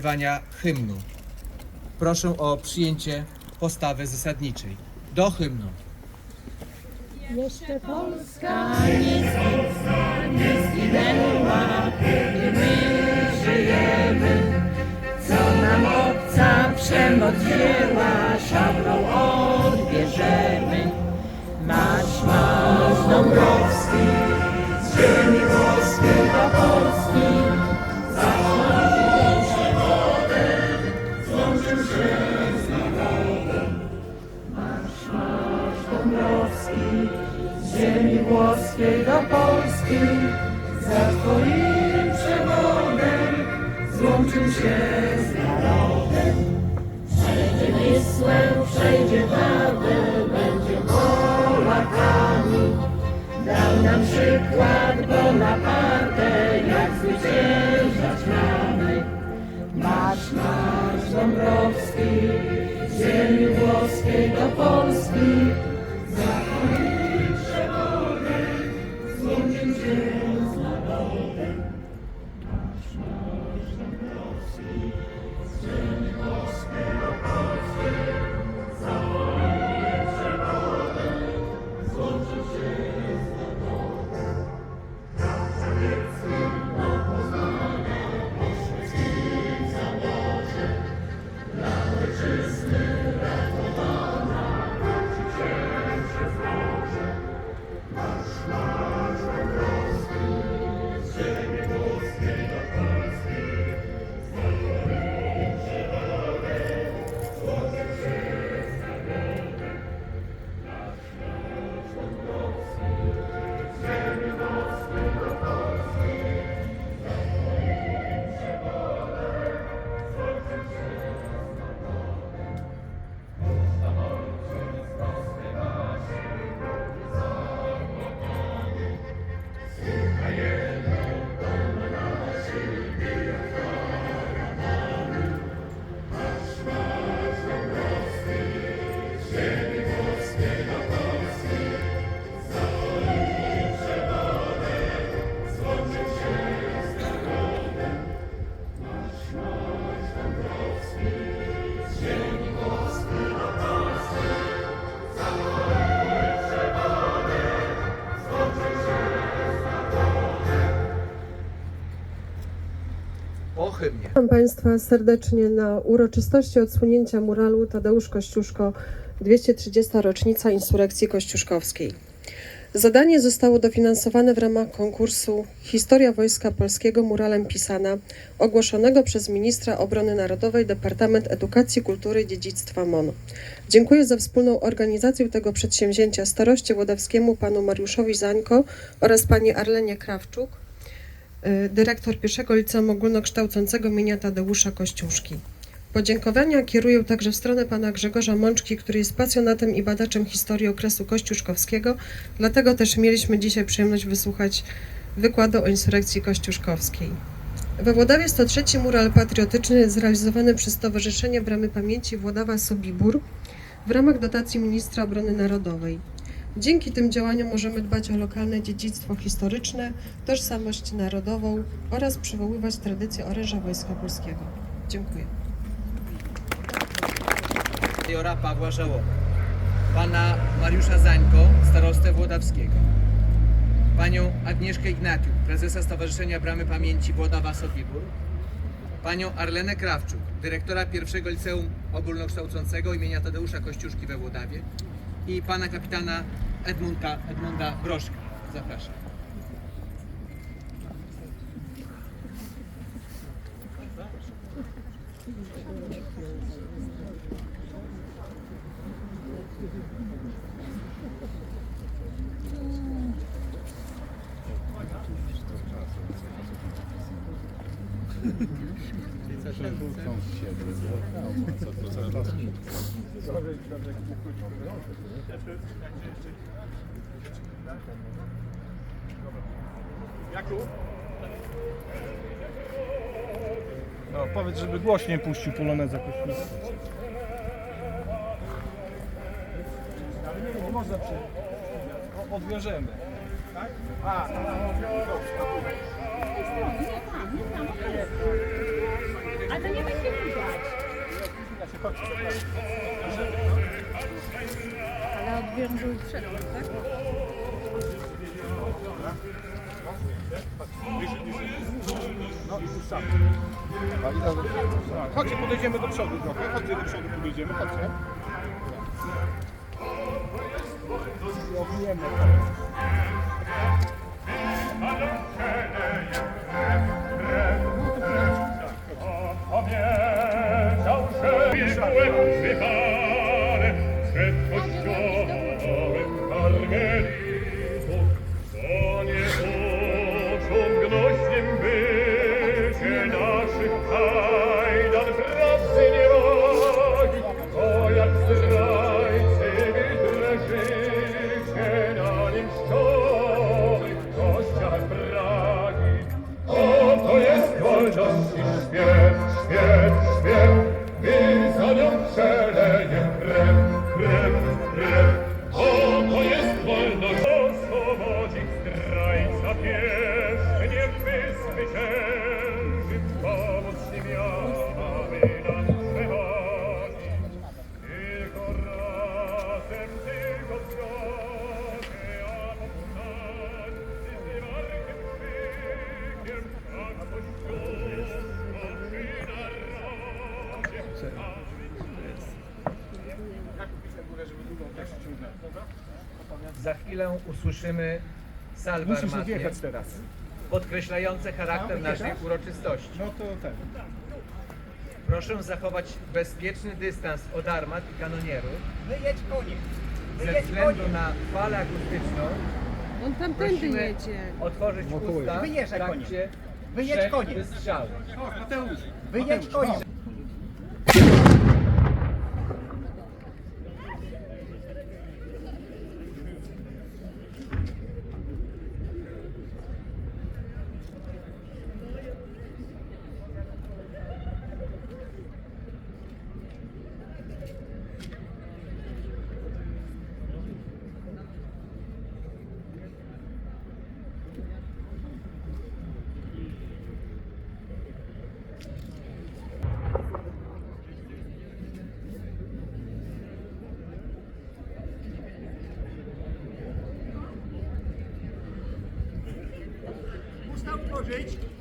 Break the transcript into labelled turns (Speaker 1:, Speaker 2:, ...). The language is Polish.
Speaker 1: śpiewania hymnu. Proszę o przyjęcie postawy zasadniczej. Do hymnu.
Speaker 2: Jeszcze Polska nie zginęła, i my żyjemy. Co nam obca przemoc wzięła, szablą odbierzemy. Marsz, marsz Dąbrowski, Polski. Za twoim przewodem złączył się z narodem. Przejdzie Wisłę, przejdzie Wawel, będzie Polakami. Dał nam przykład Bonaparte, jak zwyciężać mamy. Marsz, marsz Dąbrowski, z ziemi włoskiej do Polski.
Speaker 1: O hymnie.
Speaker 3: Witam Państwa serdecznie na uroczystości odsłonięcia muralu Tadeusz Kościuszko 230. rocznica insurrekcji kościuszkowskiej. Zadanie zostało dofinansowane w ramach konkursu Historia Wojska Polskiego muralem pisana, ogłoszonego przez ministra obrony narodowej Departament Edukacji, Kultury i Dziedzictwa MON. Dziękuję za wspólną organizację tego przedsięwzięcia staroście Włodawskiemu panu Mariuszowi Zańko oraz pani Arlenie Krawczuk, dyrektor pierwszego liceum ogólnokształcącego imienia Tadeusza Kościuszki. Podziękowania kieruję także w stronę pana Grzegorza Mączki, który jest pasjonatem i badaczem historii okresu kościuszkowskiego, dlatego też mieliśmy dzisiaj przyjemność wysłuchać wykładu o insurrekcji kościuszkowskiej. We Włodawie 103 mural patriotyczny zrealizowany przez Stowarzyszenie Bramy Pamięci Włodawa Sobibór w ramach dotacji Ministra Obrony Narodowej. Dzięki tym działaniom możemy dbać o lokalne dziedzictwo historyczne, tożsamość narodową oraz przywoływać tradycję oręża Wojska Polskiego. Dziękuję.
Speaker 1: Majora Pawła Żałowa. Pana Mariusza Zańko, starostę Włodawskiego. Panią Agnieszkę Ignatiu, prezesa Stowarzyszenia Bramy Pamięci Włodawa Sobibór. Panią Arlenę Krawczuk, dyrektora pierwszego liceum ogólnokształcącego imienia Tadeusza Kościuszki we Włodawie. I pana kapitana Edmunda, Edmunda Broszka. Zapraszam.
Speaker 4: No, powiedz, żeby głośniej puścił poloneza kościół. Ale nie, nie można przy... o- Odwiążemy. Tak? A,
Speaker 5: Nie tam, nie tam, nie tam. Ale odwiążył przedmiot, tak?
Speaker 4: No i Chodźcie, podejdziemy do przodu trochę. Chodźcie do przodu, podejdziemy. Chodźcie. I ogniemy.
Speaker 6: Świat, świat, my za nią przeleje krew, krew, krew.
Speaker 1: Za chwilę usłyszymy salwę
Speaker 4: Musisz
Speaker 1: armatnie,
Speaker 4: teraz.
Speaker 1: podkreślające charakter naszej uroczystości.
Speaker 4: No to ten.
Speaker 1: Proszę zachować bezpieczny dystans od armat i kanonierów.
Speaker 7: Wyjedź konie.
Speaker 1: Ze
Speaker 7: Wyjedź
Speaker 1: względu na falę akustyczną
Speaker 3: On tamtędy
Speaker 1: prosimy
Speaker 3: jedzie.
Speaker 1: otworzyć usta w
Speaker 7: Wyjeżdżaj, konie. Wyjedź,
Speaker 1: trzech
Speaker 7: konie.
Speaker 1: wystrzałów.
Speaker 7: Wyjedź konie. Usta Yeah. gente.